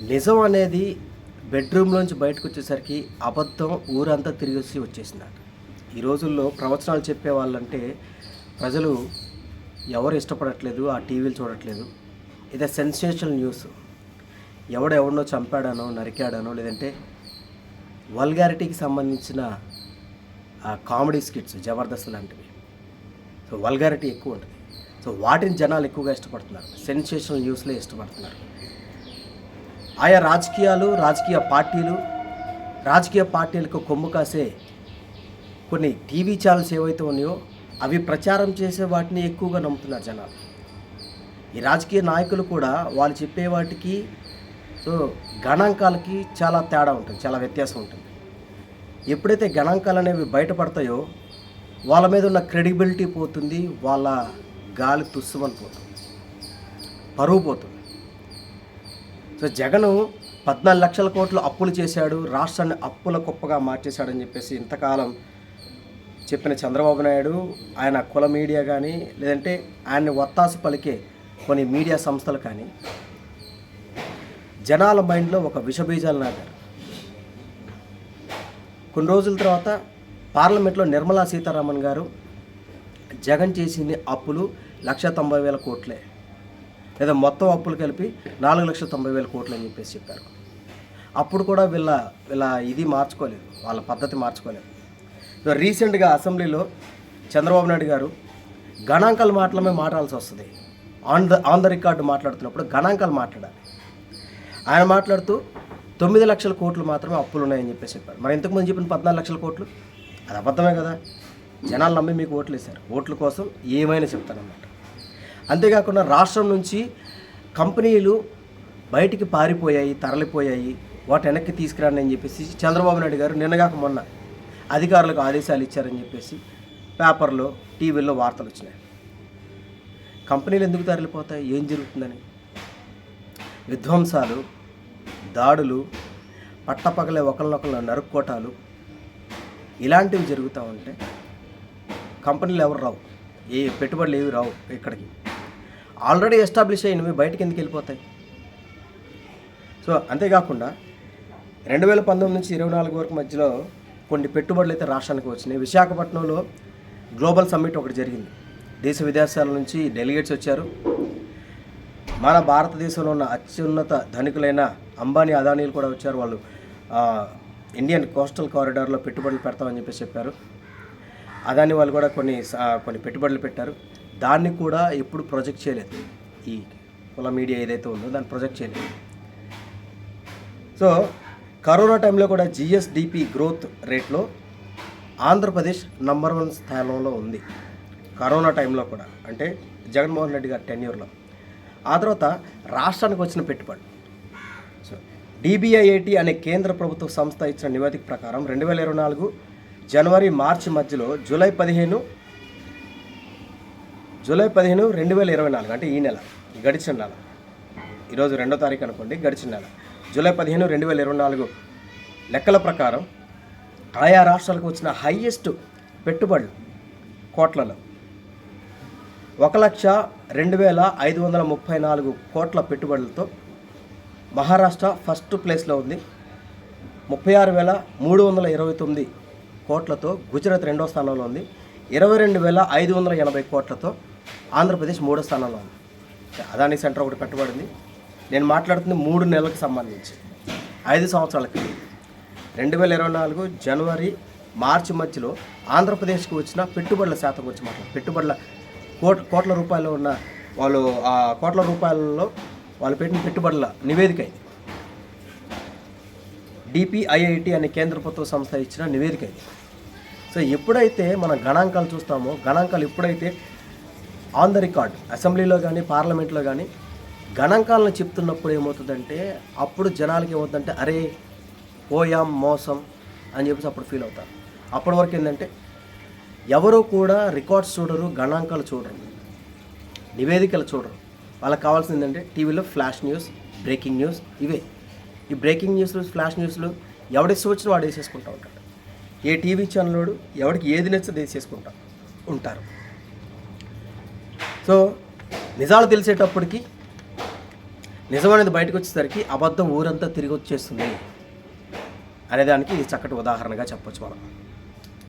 నిజం అనేది బెడ్రూమ్లోంచి బయటకు వచ్చేసరికి అబద్ధం ఊరంతా తిరిగి వచ్చేసిందట. ఈ రోజుల్లో ప్రవచనాలు చెప్పే వాళ్ళంటే ప్రజలు ఎవరు ఇష్టపడట్లేదు ఆ టీవీలు చూడట్లేదు. ఇదే సెన్సేషనల్ న్యూస్. ఎవడు ఎవరినో చంపాడానో నరికాడానో లేదంటే వల్గారిటీకి సంబంధించిన ఆ కామెడీ స్కిట్స్ జబర్దస్త్ లాంటివి. సో వల్గారిటీ ఎక్కువ ఉంటుంది. సో వాటిని జనాలు ఎక్కువగా ఇష్టపడుతున్నారు. సెన్సేషనల్ న్యూస్లే ఇష్టపడుతున్నారు. ఆయా రాజకీయాలు రాజకీయ పార్టీలు రాజకీయ పార్టీలకు కొమ్ము కాసే కొన్ని టీవీ ఛానల్స్ ఏవైతే ఉన్నాయో అవి ప్రచారం చేసే వాటిని ఎక్కువగా నమ్ముతున్నారు జనాలు. ఈ రాజకీయ నాయకులు కూడా వాళ్ళు చెప్పే వాటికి సో గణాంకాలకి చాలా తేడా ఉంటుంది చాలా వ్యత్యాసం ఉంటుంది. ఎప్పుడైతే గణాంకాలు అనేవి బయటపడతాయో వాళ్ళ మీద ఉన్న క్రెడిబిలిటీ పోతుంది వాళ్ళ గాలి తుస్సుమని పోతుంది పరువు పోతుంది. సో జగను పద్నాలుగు లక్షల కోట్లు అప్పులు చేశాడు రాష్ట్రాన్ని అప్పుల కుప్పగా మార్చేశాడని చెప్పేసి ఇంతకాలం చెప్పిన చంద్రబాబు నాయుడు ఆయన కుల మీడియా కానీ లేదంటే ఆయన్ని ఒత్తాసు పలికే కొన్ని మీడియా సంస్థలు కానీ జనాల మైండ్లో ఒక విషబీజాలు నాటారు. కొన్ని రోజుల తర్వాత పార్లమెంట్లో నిర్మలా సీతారామన్ గారు జగన్ చేసింది అప్పులు లక్ష తొంభై వేల కోట్లే. లేదా మొత్తం అప్పులు కలిపి నాలుగు లక్షల తొంభై వేల కోట్లు అని చెప్పేసి చెప్పారు. అప్పుడు కూడా వీళ్ళ వీళ్ళ ఇది మార్చుకోలేదు వాళ్ళ పద్ధతి మార్చుకోలేదు. రీసెంట్గా అసెంబ్లీలో చంద్రబాబు నాయుడు గారు గణాంకాలు మాటలమే మాట్లాడాల్సి వస్తుంది. On the on the record మాట్లాడుతున్నప్పుడు గణాంకాలు మాట్లాడాలి. ఆయన మాట్లాడుతూ తొమ్మిది లక్షల కోట్లు మాత్రమే అప్పులు ఉన్నాయని చెప్పేసి చెప్పారు. మరి ఇంతకుముందు చెప్పిన పద్నాలుగు లక్షల కోట్లు అది అబద్ధమే కదా? జనాలు నమ్మి మీకు ఓట్లు వేశారు. ఓట్ల కోసం ఏమైనా చెప్తానన్నమాట. అంతేకాకుండా రాష్ట్రం నుంచి కంపెనీలు బయటికి పారిపోయాయి తరలిపోయాయి. వాటి వెనక్కి తీసుకురండి అని చెప్పేసి చంద్రబాబు నాయుడు గారు నిన్నగాక మొన్న అధికారులకు ఆదేశాలు ఇచ్చారని చెప్పేసి పేపర్లో టీవీల్లో వార్తలు వచ్చినాయి. కంపెనీలు ఎందుకు తరలిపోతాయి? ఏం జరుగుతుందని? విధ్వంసాలు దాడులు పట్టపగలే ఒకరినొకరు నరుక్కోటాలు ఇలాంటివి జరుగుతూ ఉంటే కంపెనీలు ఎవరు రావు. ఏ పెట్టుబడులు ఏవి రావు ఇక్కడికి. ఆల్రెడీ ఎస్టాబ్లిష్ అయినవి బయటకి ఎందుకు వెళ్ళిపోతాయి? సో అంతేకాకుండా రెండు వేల పంతొమ్మిది నుంచి ఇరవై నాలుగు వరకు మధ్యలో కొన్ని పెట్టుబడులు అయితే రాష్ట్రానికి వచ్చినాయి. విశాఖపట్నంలో గ్లోబల్ సమ్మిట్ ఒకటి జరిగింది. దేశ విదేశాల నుంచి డెలిగేట్స్ వచ్చారు. మన భారతదేశంలో ఉన్న అత్యున్నత ధనికులైన అంబానీ అదానీలు కూడా వచ్చారు. వాళ్ళు ఇండియన్ కోస్టల్ కారిడార్లో పెట్టుబడులు పెడతామని చెప్పేసి చెప్పారు. అదాని వాళ్ళు కూడా కొన్ని కొన్ని పెట్టుబడులు పెట్టారు. దాన్ని కూడా ఎప్పుడు ప్రొజెక్ట్ చేయలేదు. ఈ కుల మీడియా ఏదైతే ఉందో దాన్ని ప్రొజెక్ట్ చేయలేదు. సో కరోనా టైంలో కూడా జిఎస్డిపి గ్రోత్ రేట్లో ఆంధ్రప్రదేశ్ నంబర్ వన్ స్థానంలో ఉంది. కరోనా టైంలో కూడా. అంటే జగన్మోహన్ రెడ్డి గారి టెన్యూర్లో. ఆ తర్వాత రాష్ట్రానికి వచ్చిన పెట్టుబడి. సో డిబిఐఐటి అనే కేంద్ర ప్రభుత్వ సంస్థ ఇచ్చిన నివేదిక ప్రకారం రెండు వేల ఇరవై నాలుగు జనవరి మార్చి మధ్యలో జూలై పదిహేను జూలై పదిహేను రెండు వేల ఇరవై నాలుగు అంటే ఈ నెల గడిచిన నెల. ఈరోజు రెండో తారీఖు అనుకోండి గడిచిన నెల. జూలై పదిహేను రెండు వేల ఇరవై నాలుగు లెక్కల ప్రకారం ఆయా రాష్ట్రాలకు వచ్చిన హయ్యెస్ట్ పెట్టుబడులు కోట్లలో ఒక లక్ష రెండు వేల ఐదు వందల ముప్పై నాలుగు కోట్ల పెట్టుబడులతో మహారాష్ట్ర ఫస్ట్ ప్లేస్లో ఉంది. ముప్పై ఆరు వేల మూడు వందల ఇరవై తొమ్మిది కోట్లతో గుజరాత్ రెండో స్థానంలో ఉంది. ఇరవై రెండు వేల ఐదు వందల ఎనభై కోట్లతో ఆంధ్రప్రదేశ్ మూడో స్థానంలో ఉంది. అదాని సెంటర్ ఒకటి పెట్టబడింది. నేను మాట్లాడుతుంది మూడు నెలలకు సంబంధించి. ఐదు సంవత్సరాలకి రెండు వేల ఇరవై నాలుగు జనవరి మార్చి మధ్యలో ఆంధ్రప్రదేశ్కి వచ్చిన పెట్టుబడుల శాతం గురించి మాట్లాడు పెట్టుబడుల కోట్ కోట్ల రూపాయలు ఉన్న వాళ్ళు ఆ కోట్ల రూపాయలలో వాళ్ళు పెట్టిన పెట్టుబడుల నివేదిక ఇది. డిపిఐఐటి అనే కేంద్ర ప్రభుత్వ సంస్థ ఇచ్చిన నివేదిక ఇది. సో ఎప్పుడైతే మనం గణాంకాలు చూస్తామో గణాంకాలు ఎప్పుడైతే ఆన్ ద రికార్డ్ అసెంబ్లీలో కానీ పార్లమెంట్లో కానీ గణాంకాలను చెప్తున్నప్పుడు ఏమవుతుందంటే అప్పుడు జనాలకి ఏమవుతుందంటే అరే పోయాం మోసం అని చెప్పేసి అప్పుడు ఫీల్ అవుతారు. అప్పటి వరకు ఏంటంటే ఎవరు కూడా రికార్డ్స్ చూడరు గణాంకాలు చూడరు. నివేదికలు చూడరు. వాళ్ళకి కావాల్సింది ఏంటంటే టీవీలో ఫ్లాష్ న్యూస్ బ్రేకింగ్ న్యూస్ ఇవే. ఈ బ్రేకింగ్ న్యూస్లు ఫ్లాష్ న్యూస్లు ఎవడికి వచ్చినా వాడు వేసేసుకుంటూ ఉంటాడు. ఏ టీవీ ఛానల్ ఎవడికి ఏది నచ్చితే వేసేసుకుంటా ఉంటారు. సో నిజాలు తెలిసేటప్పటికి నిజం అనేది బయటకు వచ్చేసరికి అబద్ధం ఊరంతా తిరిగి వచ్చేస్తుంది అనేదానికి ఇది చక్కటి ఉదాహరణగా చెప్పొచ్చు మనం.